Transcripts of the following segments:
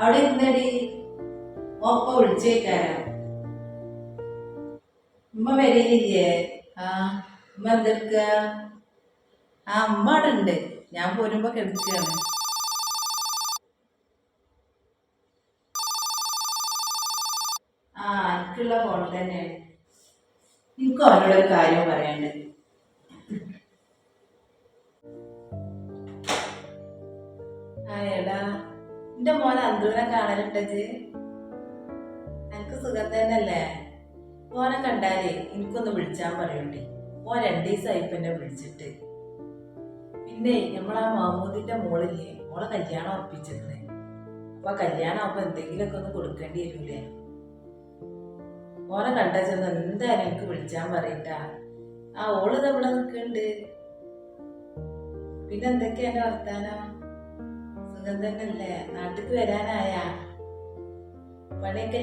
അവിടെ ഇരുന്നടി ഒപ്പ വിളിച്ചേക്കാരാ. ഉമ്മ വരയില്ലേ ആ ഉമ്മ എന്തെടുക്ക? ആ ഉമ്മ അവിടെ ഉണ്ട് ഞാൻ പോരുമ്പോ കിടക്കുകയാണ്. ആ എനിക്കുള്ള ഫോൺ തന്നെയാണ്. എനിക്ക് അവനോട് ഒരു കാര്യം പറയണ്ട് ആ എടാ. എന്റെ മോനെ അന്തൂനെ കാണലുണ്ടത്. എനിക്ക് സുഖം തന്നെയല്ലേ? മോനെ കണ്ടാലേ എനിക്കൊന്ന് വിളിച്ചാൻ പറയണ്ടേ. മോൻ രണ്ടു ദിവസമായി എന്നെ വിളിച്ചിട്ട്. പിന്നെ നമ്മളാ മാമൂദിന്റെ മോളില്ലേ? മോളെ കല്യാണം ഉറപ്പിച്ചിരുന്നേ. അപ്പൊ കല്യാണം ആവുമ്പോ എന്തെങ്കിലുമൊക്കെ ഒന്ന് കൊടുക്കേണ്ടി വരൂലേ? മോനെ കണ്ടാ ചെന്ന് എന്തായാലും എനിക്ക് വിളിച്ചാൻ പറയട്ടാ. ആ ഓൾ നമ്മളെ നിൽക്കുന്നുണ്ട്? പിന്നെ എന്തൊക്കെയാ എന്റെ വർത്താനം? സുഖം തന്നെയല്ലേ? നാട്ടിക്ക് വരാനായാ പണിയൊക്കെ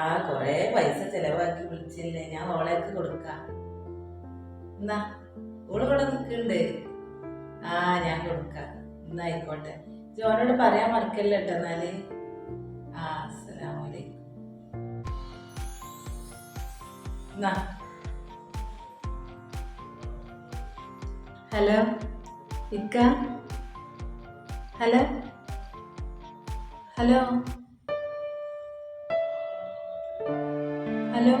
ആ കൊറേ പൈസ ചെലവാക്കി വിളിച്ചില്ലേ? ഞാൻ ഓളേക്ക് കൊടുക്കാം. എന്നാ ഓൾ ഇവിടെ നിൽക്കുന്നുണ്ട്. ആ ഞാൻ കൊടുക്കാം. എന്നാ ആയിക്കോട്ടെ. ജോനോട് പറയാൻ മറക്കല്ല കേട്ടോ എന്നാൽ? ആ അസ്സലാമലൈക്കും ഹലോ. ഇക്ക? ഹലോ? ഹലോ? ഹലോ?